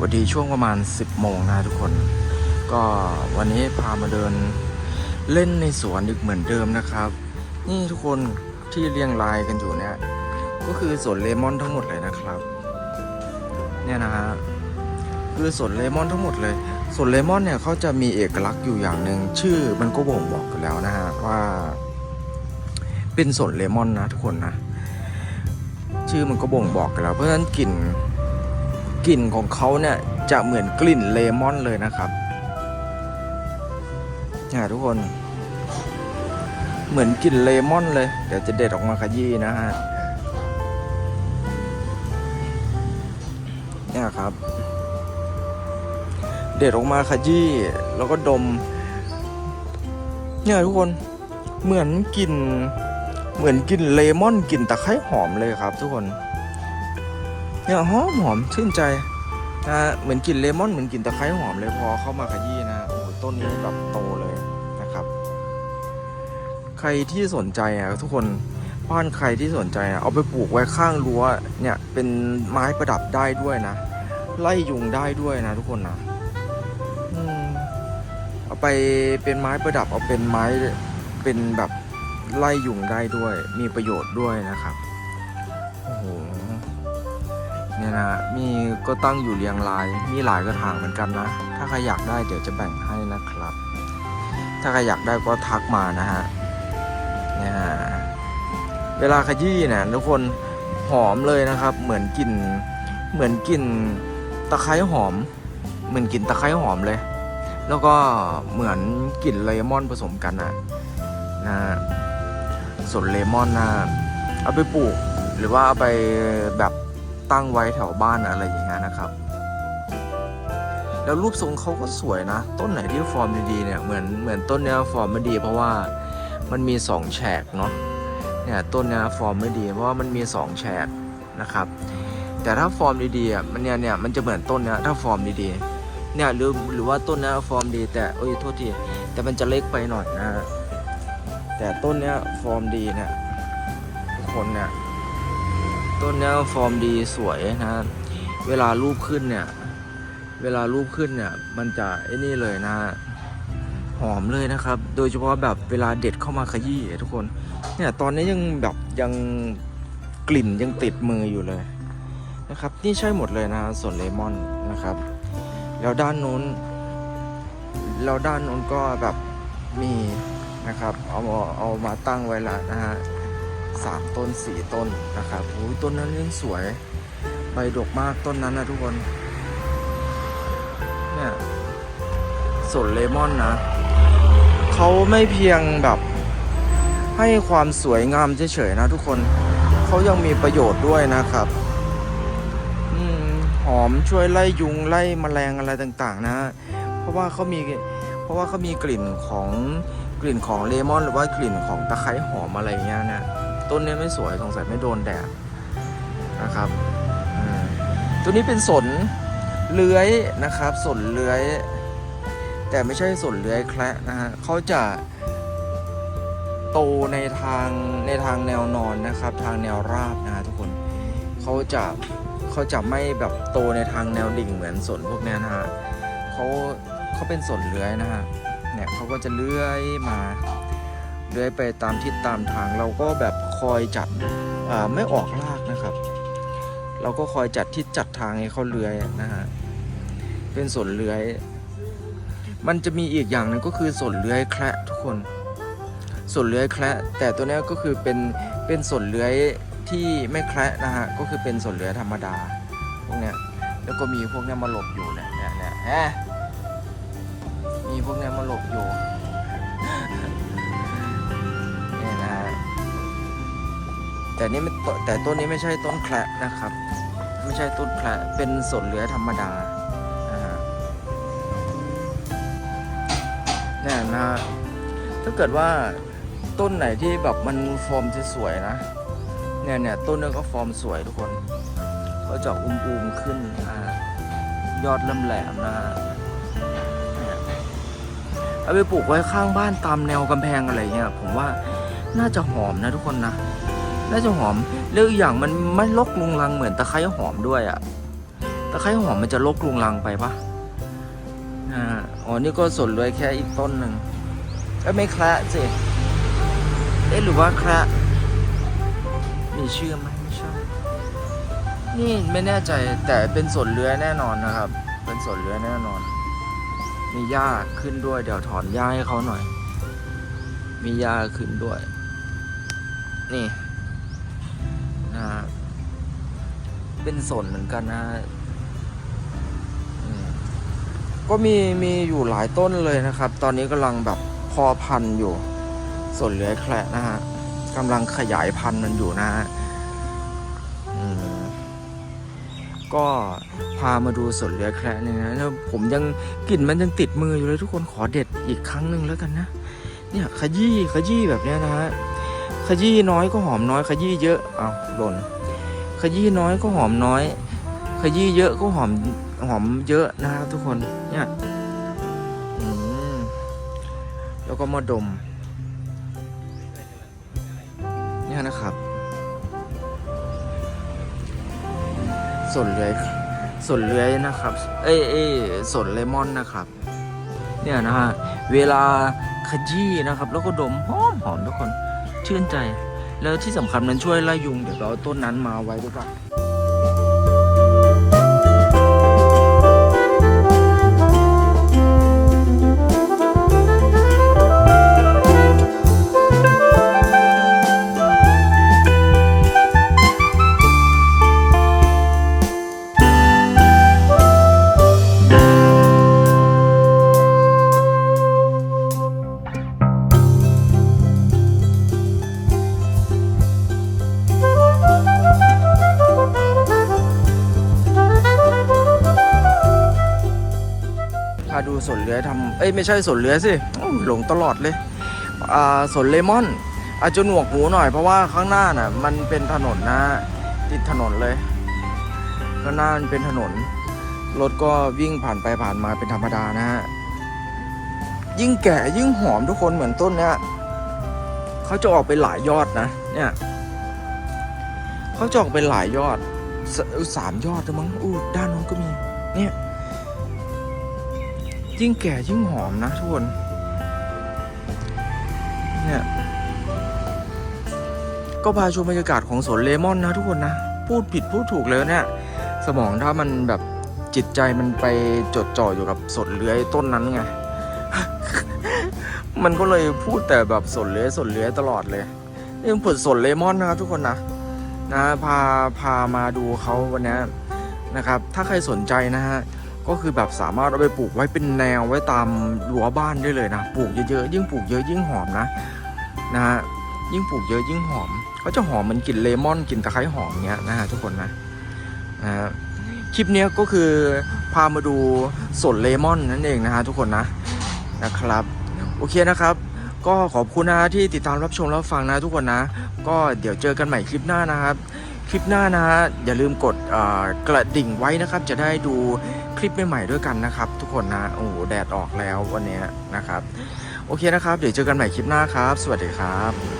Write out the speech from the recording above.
วัสดีช่วงประมาณ 10 โมงนะทุกคน ก็วันนี้พามาเดินเล่นในสวนอีกเหมือนเดิมนะครับ นี่ทุกคนที่เรียงรายกันอยู่เนี่ย ก็คือสวนเลมอนทั้งหมดเลยนะครับ เนี่ยนะฮะคือสวนเลมอนทั้งหมดเลยสวนเลมอนเนี่ยเขาจะมีเอกลักษณ์อยู่อย่างหนึ่งชื่อมันก็บ่งบอกกันแล้วนะฮะว่า เป็นสวนเลมอนนะทุกคนนะชื่อมันก็บ่งบอกกันแล้ว เพราะฉะนั้นกลิ่น กลิ่นของเขาเนี่ยจะเหมือนกลิ่นเลมอนเลยนะครับเนี่ยทุกคน เหมือนกลิ่นเลมอนเลย เดี๋ยวจะเด็ดออกมาขยี้นะฮะเนี่ยครับ เด็ดออกมาขยี้แล้วก็ดมเนี่ยทุกคนเหมือนกลิ่นเหมือนกลิ่นเลมอนกลิ่นตะไคร้หอมเลยครับ ทุกคน เนี่ยหอมหอมชื่นใจนะเหมือนกลิ่นเลมอนเหมือนกลิ่นตะไคร้หอมเลยพอเข้ามาขยี้นะโอ้โหต้นนี้แบบโตเลยนะครับ ใครที่สนใจอะทุกคนบ้านใครที่สนใจอะเอาไปปลูกไว้ข้างรั้วเนี่ยเป็นไม้ประดับได้ด้วยนะไล่ยุงได้ด้วยนะทุกคนนะอเอาไปเป็นไม้ประดับเอาเป็นไม้เป็นแบบไล่ยุงได้ด้วย มีประโยชน์ด้วยนะครับโอ้โห เนี่ยนะมีก็ตั้งอยู่เรียงราย มีหลายกระถางเหมือนกันนะ ถ้าใครอยากได้เดี๋ยวจะแบ่งให้นะครับ ถ้าใครอยากได้ก็ทักมานะฮะเนี่ยฮะเวลาขยี้เนี่ยทุกคนหอมเลยนะครับ เหมือนกลิ่นเหมือนกลิ่นตะไคร้หอม เหมือนกลิ่นตะไคร้หอมเลย แล้วก็เหมือนกลิ่นเลมอนผสมกันนะนะฮะส่วนเลมอนนะเอาไปปลูก หรือว่าเอาไปแบบ ตั้งไว้แถวบ้านอะไรอย่างเงี้ยนะครับ แล้วรูปทรงเขาก็สวยนะ ต้นไหนที่ฟอร์มดีๆเนี่ยเหมือนเหมือนต้นเนี้ยฟอร์มไม่ดี เพราะว่ามันมีสองแฉกเนาะเนี่ยต้นเนี้ยฟอร์มไม่ดีเพราะว่ามันมีสองแฉกนะครับ แต่ถ้าฟอร์มดีๆอะมันเนี่ยเนี่ยมันจะเหมือนต้นเนี้ยถ้าฟอร์มดีๆเนี่ยหรือหรือว่าต้นเนี้ยฟอร์มดี แต่เอ้ยโทษทีแต่มันจะเล็กไปหน่อยนะแต่ต้นเนี้ยฟอร์มดีเนี่ยคนเนี่ย ต้นนี้ฟอร์มดีสวยนะเวลารูปขึ้นเนี่ย เวลารูปขึ้นเนี่ย มันจะไอ้นี่เลยนะฮะหอมเลยนะครับ โดยเฉพาะแบบเวลาเด็ดเข้ามาขยี้ทุกคน เนี่ยตอนนี้ยังแบบยังกลิ่นยังติดมืออยู่เลยนะครับ นี่ใช่หมดเลยนะส่วนเลมอนนะครับ แล้วด้านนู้นแล้วด้านนู้นก็แบบมีนะครับ เอามาเอามาตั้งไว้ละนะฮะ สามต้นสี่ต้นนะครับโอ้ยต้นนั้นยังสวย ใบดกมากต้นนั้นนะทุกคนเนี่ยสวนเลมอนนะ เขาไม่เพียงแบบให้ความสวยงามเฉยๆนะทุกคน เขายังมีประโยชน์ด้วยนะครับอหอมช่วยไล่ยุงไล่แมลงอะไรต่างๆ นะ เพราะว่าเขามีเพราะว่าเขามีกลิ่นของกลิ่นของเลมอน หรือว่ากลิ่นของตะไคร้หอมอะไรเงี้ยนี่ย ต้นนี้ไม่สวยสงสัยไม่โดนแดดนะครับตัวนี้เป็นสนเลื้อยนะครับ สนเลื้อย แต่ไม่ใช่สนเลื้อยแคระนะฮะเขาจะโตในทางในทางแนวนอนนะครับ ทางแนวราบนะฮะทุกคนเขาจะเขาจะไม่แบบโตในทางแนวดิ่งเหมือนสนพวกนี้นะฮะเขาเขาเป็นสนเลื้อยนะฮะเนี่ยเขาก็จะเลื้อยมาเลื้อยไปตามทิศตามทางเราก็แบบ คอยจับอ่าไม่ออกรากนะครับ เราก็คอยจัดทิศจัดทางให้เขาเลื้อยนะฮะเป็นสนเลื้อย มันจะมีอีกอย่างหนึงก็คือสนเลื้อยแคระทุกคนสนเลื้อยแคระแต่ตัวนี้ก็คือเป็นเป็นสนเลื้อยที่ไม่แคระนะฮะก็คือเป็นสนเลื้อยธรรมดาพวกเนี้ยแล้วก็มีพวกเนี้ยมาหลบอยู่เนี่ยเนี่ยเนี่ยแอะมีพวกเนี้ยมาหลบอยู่ เนี่ยนะฮะ แต่นี่ไม่แต่ต้นนี้ไม่ใช่ต้นแคระนะครับ ไม่ใช่ต้นแคระเป็นสนเลื้อยธรรมดาเนี่ยนะฮะถ้าเกิดว่าต้นไหนที่แบบมันฟอร์มจะสวยนะ เนี่ยเนี่ยต้นนี้ก็ฟอร์มสวยทุกคน ก็จะอุ้มๆขึ้นนะยอดแหลมนะเอาไปปลูกไว้ข้างบ้านตามแนวกำแพงอะไรเงี้ยผมว่าน่าจะหอมนะทุกคนนะ น่าจะหอมแล้วอีกอย่างมันไม่ลกลุงลังเหมือนตะไคร้หอมด้วยอะตะไคร้หอมมันจะลกลุงลังไปปะอ๋อนี่ก็สนเลยแค่อีกต้นหนึ่งเอ้ยไม่แคระสิเอ๊ะหรือว่าแคระมีชื่อไหมไม่ใช่นี่ไม่แน่ใจแต่เป็นสนเลื้อยแน่นอนนะครับ เป็นสนเลื้อยแน่นอน มีหญ้าขึ้นด้วยเดี๋ยวถอนหญ้าให้เขาหน่อย มีหญ้าขึ้นด้วย นี่ นะฮะเป็นสนเหมือนกันนะก็มีมีอยู่หลายต้นเลยนะครับ ตอนนี้กำลังแบบพอพันธุ์อยู่สนเหลือยแคระนะฮะกำลังขยายพันธุ์มันอยู่นะฮะก็พามาดูสนเหลือยแคระเนี่ยนะแล้วผมยังกลิ่นมันยังติดมืออยู่เลยทุกคนขอเด็ดอีกครั้งหนึ่งแล้วกันนะ เนี่ยขยี้ขยี้แบบเนี้ยนะฮะ ขยี้น้อยก็หอมน้อย ขยี้เยอะเอาหล่น ขยี้น้อยก็หอมน้อย ขยี้เยอะก็หอมหอมเยอะนะครับทุกคนเนี่ยแล้วก็มาดมเนี่ยนะครับสนเลื้อยสนเลื้อยนะครับ เอ้ยเอ้ยสนเลมอนนะครับ เนี่ยนะฮะเวลาขยี้นะครับ แล้วก็ดมหอมหอมทุกคน ชื่นใจ แล้วที่สำคัญมันช่วยไล่ยุง เดี๋ยวเราเอาต้นนั้นมาไว้ด้วยกันาดูสวนเลื้อยทำเอ้ยไม่ใช่สวนเลื้อยสิหลงตลอดเลยอ่าสวนเลมอนอาจจะหนวกหูหน่อยเพราะว่าข้างหน้าน่ะมันเป็นถนนนะติดถนนเลยข้างหน้ามันเป็นถนน รถก็วิ่งผ่านไปผ่านมาเป็นธรรมดานะฮะยิ่งแก่ยิ่งหอมทุกคนเหมือนต้นเนี้ยเขาจะออกเป็นหลายยอดนะเนี่ยเขาจะออกเป็นหลายยอดสสามยอดแล้วมั้งอู้ด้านนู้นก็มีเนี่ย ยิ่งแก่ยิ่งหอมนะทุกคน เนี่ย ก็พาชมบรรยากาศของสวนเลมอนนะทุกคนนะ พูดผิดพูดถูกเลยเนี่ย สมองถ้ามันแบบจิตใจมันไปจดจ่ออยู่กับสนเลื้อยต้นนั้นไง มันก็เลยพูดแต่แบบสนเลื้อยสนเลื้อยตลอดเลยนี่ผลสนเลมอนนะครับทุกคนนะนะพาพามาดูเขาวันนี้นะครับ ถ้าใครสนใจนะฮะ ก็คือแบบสามารถเอาไปปลูกไว้เป็นแนวไว้ตามรั้วบ้านได้เลยนะ ปลูกเยอะๆยิ่งปลูกเยอะยิ่งหอมนะนะฮะยิ่งปลูกเยอะยิ่งหอมเขาจะหอมเหมันกลิ่นเลมอนกลิ่นตะไคร้หอมเงี้ยนะฮะทุกคนนะนะฮะคลิปเนี้ยก็คือพามาดูสวนเลมอนนั่นเองนะฮะทุกคนนะนะครับโอเคนะครับ ก็ขอบคุณนะที่ติดตามรับชมรับฟังนะทุกคนนะ ก็เดี๋ยวเจอกันใหม่คลิปหน้านะครับ คลิปหน้านะฮะอย่าลืมกดกระดิ่งไว้นะครับ จะได้ดูคลิปใหม่ๆด้วยกันนะครับ ทุกคนนะ โอ้โหแดดออกแล้ววันนี้นะครับ โอเคนะครับ เดี๋ยวเจอกันใหม่คลิปหน้าครับ สวัสดีครับ